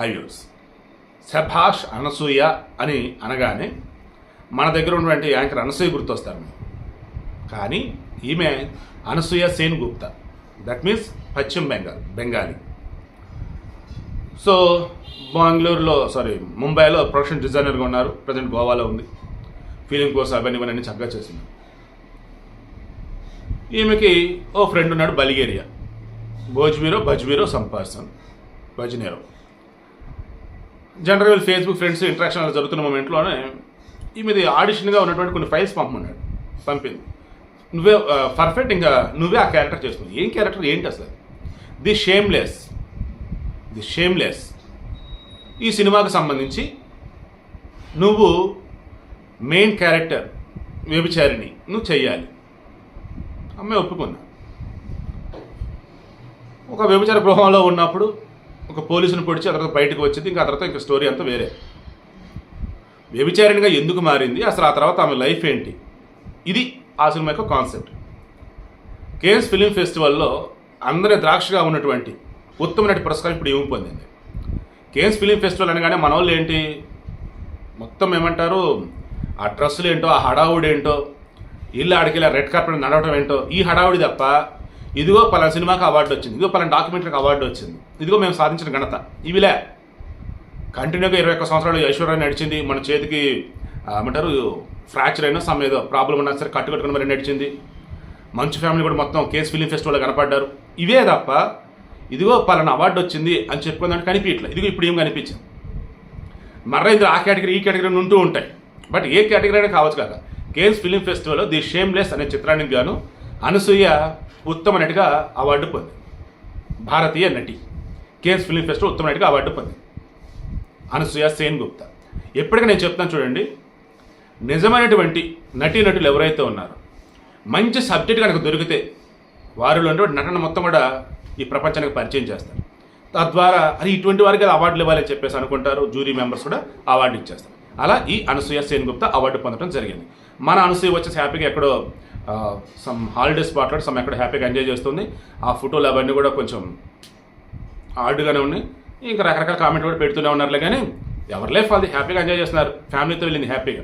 హైవ్యూస్ శభాష్ అనసూయ అని అనగానే మన దగ్గర ఉన్నటువంటి యాంకర్ అనసూయ గుర్తొస్తారు. కానీ ఈమె అనసూయ సేన్ గుప్తా. దట్ మీన్స్ పశ్చిమ బెంగాల్ బెంగాలీ. సో బెంగళూరులో సారీ ముంబైలో ప్రొఫెషనల్ డిజైనర్గా ఉన్నారు. ప్రజెంట్ గోవాలో ఉంది. ఫీలింగ్ కోర్స్ అవన్నీ ఇవన్నీ చక్కగా చేసింది. ఈమెకి ఓ ఫ్రెండ్ ఉన్నాడు బలిగేరియా. భోజ్మీరో భజ్మీరో some person general Facebook friends interaction అలా జరుగుతున్న మూమెంట్లోనే మీద ఆడిషన్గా ఉన్నటువంటి కొన్ని ఫైల్స్ పంపమన్నాడు. పంపింది. నువ్వే పర్ఫెక్ట్ ఇంకా నువ్వే ఆ క్యారెక్టర్ చేస్తున్నావు ఏం క్యారెక్టర్ ఏంటి అసలు? ది షేమ్లెస్ ది షేమ్లెస్ ఈ సినిమాకు సంబంధించి నువ్వు మెయిన్ క్యారెక్టర్ వ్యభిచారిని నువ్వు చెయ్యాలి. అమ్మాయి ఒప్పుకున్నా. ఒక వ్యభిచార గృహంలో ఉన్నప్పుడు ఒక పోలీసుని పొడిచి ఆ తర్వాత బయటకు వచ్చింది. ఇంకా ఆ తర్వాత ఇంకా స్టోరీ అంతా వేరే. వ్యభిచారిణిగా ఎందుకు మారింది? అసలు ఆ తర్వాత ఆమె లైఫ్ ఏంటి? ఇది ఆ సినిమా యొక్క కాన్సెప్ట్. కేఎస్ ఫిలిం ఫెస్టివల్లో అందరి ద్రాక్షగా ఉన్నటువంటి ఉత్తమ నటి పురస్కారం ఇప్పుడు ఏమి పొందింది. కేఎస్ ఫిలిం ఫెస్టివల్ అనగానే మన వాళ్ళు ఏంటి? మొత్తం ఏమంటారు? ఆ డ్రెస్సులు ఏంటో ఆ హడావుడి ఏంటో ఇల్లు ఆడికి రెడ్ కార్పెట్ నడవడం ఏంటో ఈ హడావుడి తప్ప ఇదిగో పలానా సినిమాకి అవార్డు వచ్చింది. ఇదిగో పలానా డాక్యుమెంటరీకి అవార్డు వచ్చింది. ఇదిగో మేము సాధించిన ఘనత. ఇవిలే. కంటిన్యూగా ఇరవై ఒక్క సంవత్సరాలు ఐశ్వర్య నడిచింది. మన చేతికి ఏమంటారు ఫ్రాక్చర్ అయినా సమ్ ఏదో ప్రాబ్లం ఉన్నా సరే కట్టుకట్టుకుని మరి నడిచింది. మంచి ఫ్యామిలీ కూడా మొత్తం కేస్ ఫిలిం ఫెస్టివల్లో కనపడ్డారు. ఇవే తప్ప ఇదిగో పలానా అవార్డు వచ్చింది అని చెప్పుకుందాం కనిపించట్లేదు. ఇదిగో ఇప్పుడు ఏం కనిపించింది? మర్ర ఇందులో ఆ కేటగిరీ ఈ కేటగిరీ ఉంటూ ఉంటాయి. బట్ ఏ కేటగిరీ అయినా కావచ్చు కాక కేన్స్ ఫిలిం ఫెస్టివల్లో ది షేమ్లెస్ అనే చిత్రానికి గాను అనసూయ ఉత్తమ నటిగా అవార్డు పొంది. భారతీయ నటి. కేన్స్ ఫిలిం ఫెస్టివల్ ఉత్తమ నటిగా అవార్డు పొంది. అనసూయ సేన్ గుప్తా. ఎప్పటికీ నేను చెప్తాను చూడండి. నిజమైనటువంటి నటీనటులు ఎవరైతే ఉన్నారో మంచి సబ్జెక్ట్ కనుక దొరికితే వారిలో ఉన్నటువంటి నటన మొత్తం కూడా ఈ ప్రపంచానికి పరిచయం చేస్తారు. తద్వారా అది ఇటువంటి వారికి అవార్డులు ఇవ్వాలని చెప్పేసి అనుకుంటారు. జూరీ మెంబర్స్ కూడా అవార్డు ఇచ్చేస్తారు. అలా ఈ అనసూయ సేన్ గుప్తా అవార్డు పొందడం జరిగింది. మన అనసూయ వచ్చేసి హ్యాపీగా ఎక్కడో సమ్ హాలిడే స్పాట్లో సమ్ ఎక్కడ హ్యాపీగా ఎంజాయ్ చేస్తుంది. ఆ ఫోటోలు అవన్నీ కూడా కొంచెం ఆర్డ్గానే ఉన్నాయి. ఇంకా రకరకాల కామెంట్ కూడా పెడుతూనే ఉన్నారులే కానీ ఎవరి లైఫ్ వాళ్ళది హ్యాపీగా ఎంజాయ్ చేస్తున్నారు. ఫ్యామిలీతో వెళ్ళింది హ్యాపీగా.